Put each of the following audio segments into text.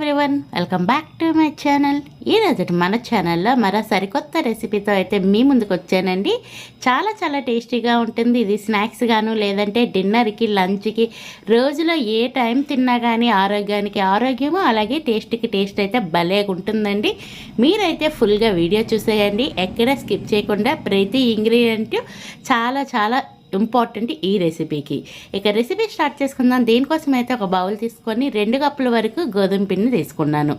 Everyone welcome back to my channel ఈరోజు మన ఛానల్లో మరో సరికొత్త రెసిపీతో అయితే మీ ముందుకు వచ్చానండి. చాలా చాలా టేస్టీగా ఉంటుంది. ఇది స్నాక్స్ గాను లేదంటే డిన్నర్కి లంచ్కి రోజులో ఏ టైం తిన్నా కానీ ఆరోగ్యానికి ఆరోగ్యము అలాగే టేస్ట్కి టేస్ట్ అయితే భలేగా ఉంటుందండి. మీరైతే ఫుల్గా వీడియో చూసేయండి. ఎక్కడ స్కిప్ చేయకుండా ప్రతి ఇంగ్రీడియంట్ చాలా చాలా ఇంపార్టెంట్ ఈ రెసిపీకి. ఇక రెసిపీ స్టార్ట్ చేసుకుందాం. దేనికోసం అయితే ఒక బౌల్ తీసుకొని రెండు కప్పుల వరకు గోధుమ పిండి తీసుకున్నాను.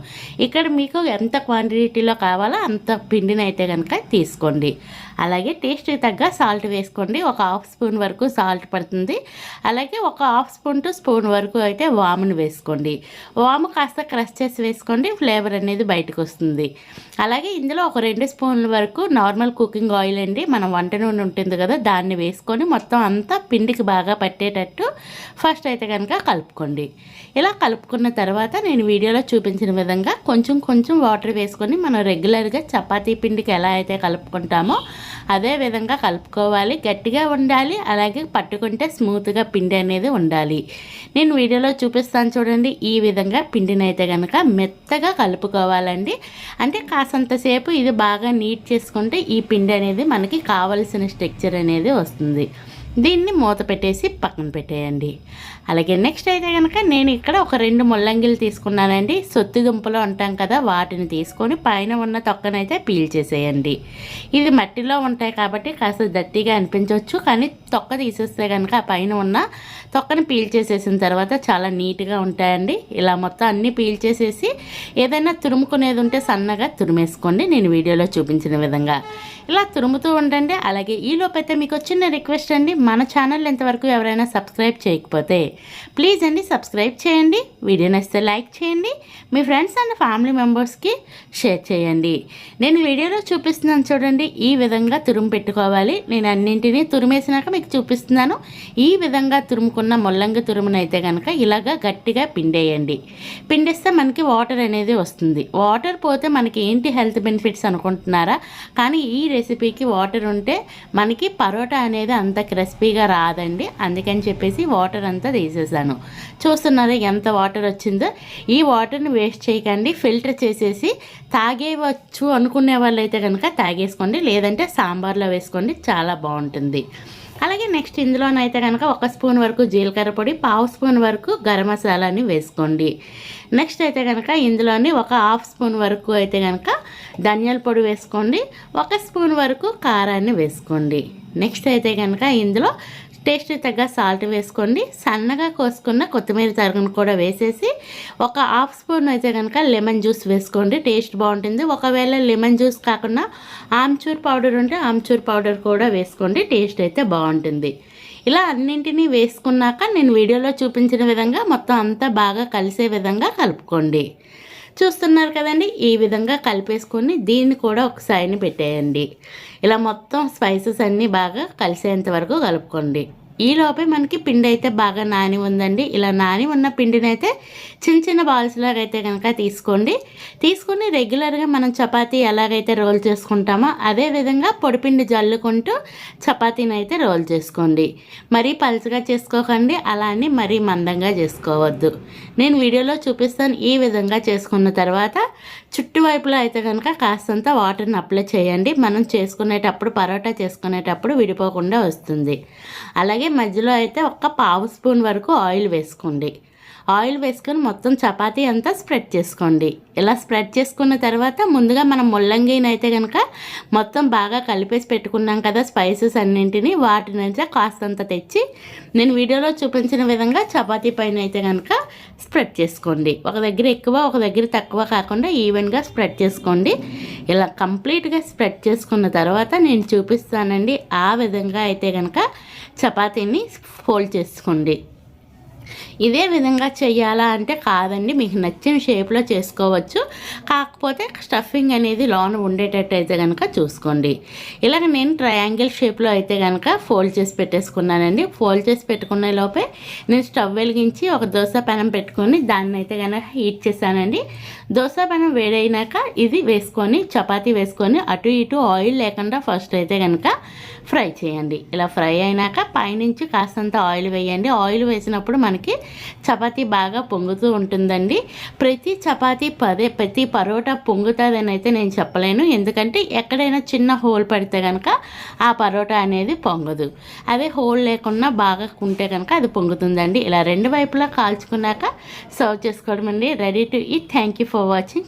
ఇక్కడ మీకు ఎంత క్వాంటిటీలో కావాలో అంత పిండిని అయితే కనుక తీసుకోండి. అలాగే టేస్ట్కి తగ్గ సాల్ట్ వేసుకోండి. ఒక హాఫ్ స్పూన్ వరకు సాల్ట్ పడుతుంది. అలాగే ఒక హాఫ్ స్పూన్ టు స్పూన్ వరకు అయితే వామును వేసుకోండి. వాము కాస్త క్రష్ చేసి వేసుకోండి. ఫ్లేవర్ అనేది బయటకు వస్తుంది. అలాగే ఇందులో ఒక రెండు స్పూన్ల వరకు నార్మల్ కుకింగ్ ఆయిల్ అండి. మనం వంట నూనె ఉంటుంది కదా దాన్ని వేసుకొని మొత్తం అంతా పిండికి బాగా పట్టేటట్టు ఫస్ట్ అయితే కనుక కలుపుకోండి. ఇలా కలుపుకున్న తర్వాత నేను వీడియోలో చూపించిన విధంగా కొంచెం కొంచెం వాటర్ వేసుకొని మనం రెగ్యులర్గా చపాతీ పిండికి ఎలా అయితే కలుపుకుంటామో అదే విధంగా కలుపుకోవాలి. గట్టిగా ఉండాలి. అలాగే పట్టుకుంటే స్మూత్గా పిండి అనేది ఉండాలి. నేను వీడియోలో చూపిస్తాను చూడండి. ఈ విధంగా పిండిని అయితే కనుక మెత్తగా కలుపుకోవాలండి. అంటే కాసంతసేపు ఇది బాగా నీట్ చేసుకుంటే ఈ పిండి అనేది మనకి కావలసిన స్ట్రక్చర్ అనేది వస్తుంది. దీన్ని మూత పెట్టేసి పక్కన పెట్టేయండి. అలాగే నెక్స్ట్ అయితే కనుక నేను ఇక్కడ ఒక రెండు ముల్లంగిలు తీసుకున్నానండి. సొత్తి దుంపలు అంటాం కదా వాటిని తీసుకొని పైన ఉన్న తొక్కనైతే పీల్ చేసేయండి. ఇది మట్టిలో ఉంటాయి కాబట్టి కాస్త దట్టిగా అనిపించవచ్చు కానీ తొక్క తీసేస్తే కనుక ఆ పైన ఉన్న తొక్కని పీల్ చేసేసిన తర్వాత చాలా నీట్గా ఉంటాయండి. ఇలా మొత్తం అన్నీ పీల్ చేసేసి ఏదైనా తురుముకునేది ఉంటే సన్నగా తురిమేసుకోండి. నేను వీడియోలో చూపించిన విధంగా ఇలా తురుముతూ ఉండండి. అలాగే ఈలోపైతే మీకు చిన్న రిక్వెస్ట్ అండి. మన ఛానల్ ఎంతవరకు ఎవరైనా సబ్స్క్రైబ్ చేయకపోతే ప్లీజ్ అండి సబ్స్క్రైబ్ చేయండి. వీడియో నచ్చితే లైక్ చేయండి. మీ ఫ్రెండ్స్ అండ్ ఫ్యామిలీ మెంబర్స్కి షేర్ చేయండి. నేను వీడియోలో చూపిస్తున్నాను చూడండి. ఈ విధంగా తురుము పెట్టుకోవాలి. నేను అన్నింటినీ తురిమేసినాక మీకు చూపిస్తున్నాను. ఈ విధంగా తురుముకున్న ముల్లంగి తురుమునైతే కనుక ఇలాగా గట్టిగా పిండేయండి. పిండిస్తే మనకి వాటర్ అనేది వస్తుంది. వాటర్ పోతే మనకి ఏంటి హెల్త్ బెనిఫిట్స్ అనుకుంటున్నారా? కానీ ఈ రెసిపీకి వాటర్ ఉంటే మనకి పరోటా అనేది అంత క్రిస్పీగా రాదండి. అందుకని చెప్పేసి వాటర్ అంతా తీసేసాను. చూస్తున్నారా ఎంత వాటర్ వచ్చిందో? ఈ వాటర్ని వేస్ట్ చేయకండి. ఫిల్టర్ చేసేసి తాగేవచ్చు అనుకునే వాళ్ళు అయితే కనుక తాగేసుకోండి. లేదంటే సాంబార్లో వేసుకోండి. చాలా బాగుంటుంది. అలాగే నెక్స్ట్ ఇందులోనైతే కనుక ఒక స్పూన్ వరకు జీలకర్ర పొడి పావు స్పూన్ వరకు గరం మసాలాని వేసుకోండి. నెక్స్ట్ అయితే కనుక ఇందులోని ఒక హాఫ్ స్పూన్ వరకు అయితే కనుక ధనియాల పొడి వేసుకోండి. ఒక స్పూన్ వరకు కారాన్ని వేసుకోండి. నెక్స్ట్ అయితే కనుక ఇందులో టేస్ట్ తగ్గ సాల్ట్ వేసుకోండి సన్నగా కోసుకున్న కొత్తిమీర తరుగును కూడా వేసేసి ఒక హాఫ్ స్పూన్ అయితే కనుక లెమన్ జ్యూస్ వేసుకోండి. టేస్ట్ బాగుంటుంది. ఒకవేళ లెమన్ జ్యూస్ కాకుండా ఆమ్చూర్ పౌడర్ ఉంటే ఆమ్చూర్ పౌడర్ కూడా వేసుకోండి. టేస్ట్ అయితే బాగుంటుంది. ఇలా అన్నింటినీ వేసుకున్నాక నేను వీడియోలో చూపించిన విధంగా మొత్తం అంతా బాగా కలిసే విధంగా కలుపుకోండి. చూస్తున్నారు కదండి? ఈ విధంగా కలిపేసుకొని దీన్ని కూడా ఒక సైడ్ని పెట్టేయండి. ఇలా మొత్తం స్పైసెస్ అన్నీ బాగా కలిసేంత వరకు కలుపుకోండి. ఈలోపే మనకి పిండి అయితే బాగా నాని ఉందండి. ఇలా నాని ఉన్న పిండిని అయితే చిన్న చిన్న బాల్స్ లాగా అయితే కనుక తీసుకోండి. తీసుకొని రెగ్యులర్గా మనం చపాతీ ఎలాగైతే రోల్ చేసుకుంటామో అదే విధంగా పొడిపిండి జల్లుకుంటూ చపాతీని అయితే రోల్ చేసుకోండి. మరీ పలుచగా చేసుకోకండి అలానే మరీ మందంగా చేసుకోవద్దు. నేను వీడియోలో చూపిస్తాను ఈ విధంగా చేసుకున్న తర్వాత చుట్టువైపులో అయితే కనుక కాస్తంత వాటర్ని అప్లై చేయండి. మనం చేసుకునేటప్పుడు పరోటా చేసుకునేటప్పుడు విడిపోకుండా వస్తుంది. అలాగే మధ్యలో అయితే ఒక పావు స్పూన్ వరకు ఆయిల్ వేసుకోండి. ఆయిల్ వేసుకొని మొత్తం చపాతీ అంతా స్ప్రెడ్ చేసుకోండి. ఇలా స్ప్రెడ్ చేసుకున్న తర్వాత ముందుగా మనం ముల్లంగిని అయితే కనుక మొత్తం బాగా కలిపేసి పెట్టుకున్నాం కదా స్పైసెస్ అన్నింటినీ వాటిని అయితే కాస్తంత తెచ్చి నేను వీడియోలో చూపించిన విధంగా చపాతీ పైన అయితే కనుక స్ప్రెడ్ చేసుకోండి. ఒక దగ్గర ఎక్కువ ఒక దగ్గర తక్కువ కాకుండా ఈవెన్గా స్ప్రెడ్ చేసుకోండి. ఇలా కంప్లీట్గా స్ప్రెడ్ చేసుకున్న తర్వాత నేను చూపిస్తానండి ఆ విధంగా అయితే కనుక చపాతీని ఫోల్డ్ చేసుకోండి. ఇదే విధంగా చేయాలా అంటే కాదండి మీకు నచ్చిన షేప్లో చేసుకోవచ్చు. కాకపోతే స్టఫింగ్ అనేది లోన ఉండేటట్టు అయితే కనుక చూసుకోండి. ఇలాగ నేను ట్రయాంగిల్ షేప్లో అయితే కనుక ఫోల్డ్ చేసి పెట్టేసుకున్నానండి. ఫోల్డ్ చేసి పెట్టుకునే లోపే నేను స్టవ్ వెలిగించి ఒక దోశ పెనం పెట్టుకొని దాన్ని అయితే కనుక హీట్ చేశానండి. దోశ పెనం వేడైనాక ఇది వేసుకొని చపాతీ వేసుకొని అటు ఇటు ఆయిల్ లేకుండా ఫస్ట్ అయితే కనుక ఫ్రై చేయండి. ఇలా ఫ్రై అయినాక పైనుంచి కాస్తంత ఆయిల్ వేయండి. ఆయిల్ వేసినప్పుడు మనకి చపాతీ బాగా పొంగుతూ ఉంటుందండి. ప్రతి చపాతీ పదే ప్రతి పరోటా పొంగుతుందని అయితే నేను చెప్పలేను. ఎందుకంటే ఎక్కడైనా చిన్న హోల్ పడితే కనుక ఆ పరోటా అనేది పొంగదు. అదే హోల్ లేకుండా బాగా ఉంటే కనుక అది పొంగుతుందండి. ఇలా రెండు వైపులా కాల్చుకున్నాక సర్వ్ చేసుకోవడం అండి. Ready to eat thank you for watching